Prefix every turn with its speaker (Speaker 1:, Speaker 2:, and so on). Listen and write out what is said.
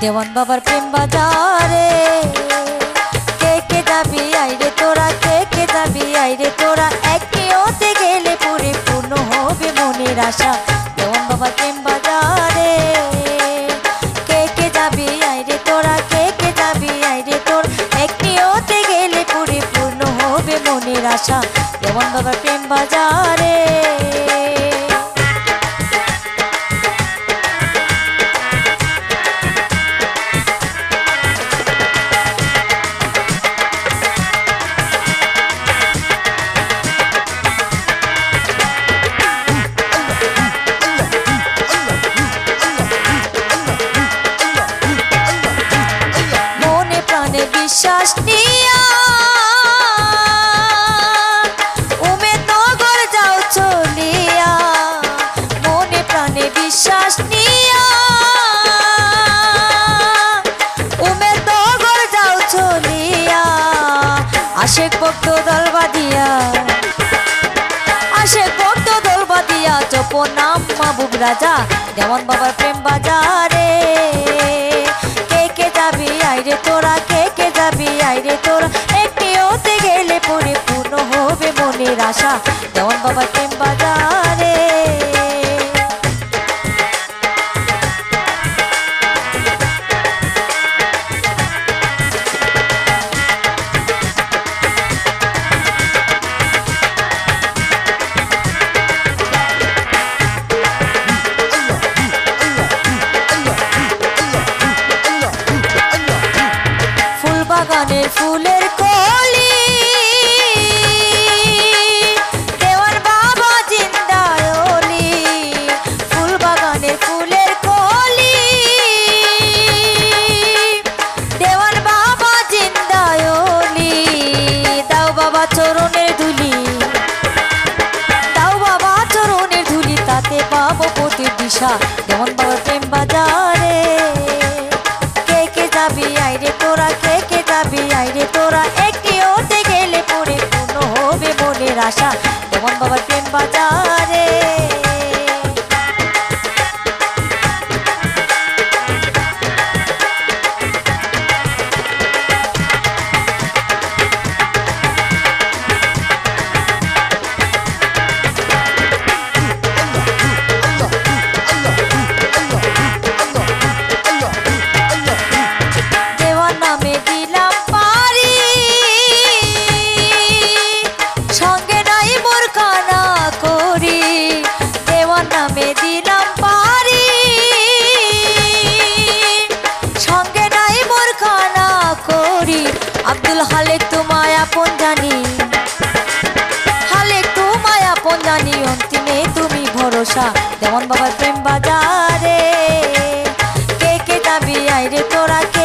Speaker 1: দেওয়ান বাবার প্রেম বাজারে। কে কে যাবি আইরে তোরা, কে কে যাবি আইরে তোরা। এক নিয়তে গেলে পরিপূর্ণ হবে মনের আশা। দেওয়ান বাবার প্রেম বাজারে। কে কে যাবি আইরে তোরা, কে কে যাবি আইরে তোর। এক নিয়তে গেলে পরিপূর্ণ হবে মনের আশা। দেওয়ান বাবার প্রেম বাজারে। বিশ্বাস নিয়া। উমে নগর যাও চলিয়া। মনে প্রাণে বিশ্বাস নিয়া। উমে নগর যাও চলিয়া। আশেক ভক্ত দল বাঁধিয়া। আশেক ভক্ত দল বাঁধিয়া। জপ নাম মাহবুব রাজা দেওয়ান বাবার প্রেম বাজারে। যাবি? আইরে তোরা কে কে যাবি? আইরে তোরা একটি ওতে গেলে পরিপূর্ণ হবে মনের আশা। দেওয়ান বাবা প্রেম বাজারে আশা যেমন বাবার প্রেম বাজারে ভালোবাসা যেমন বাবার প্রেম বাজারে। কে কে যাবি আইরে তোরা কে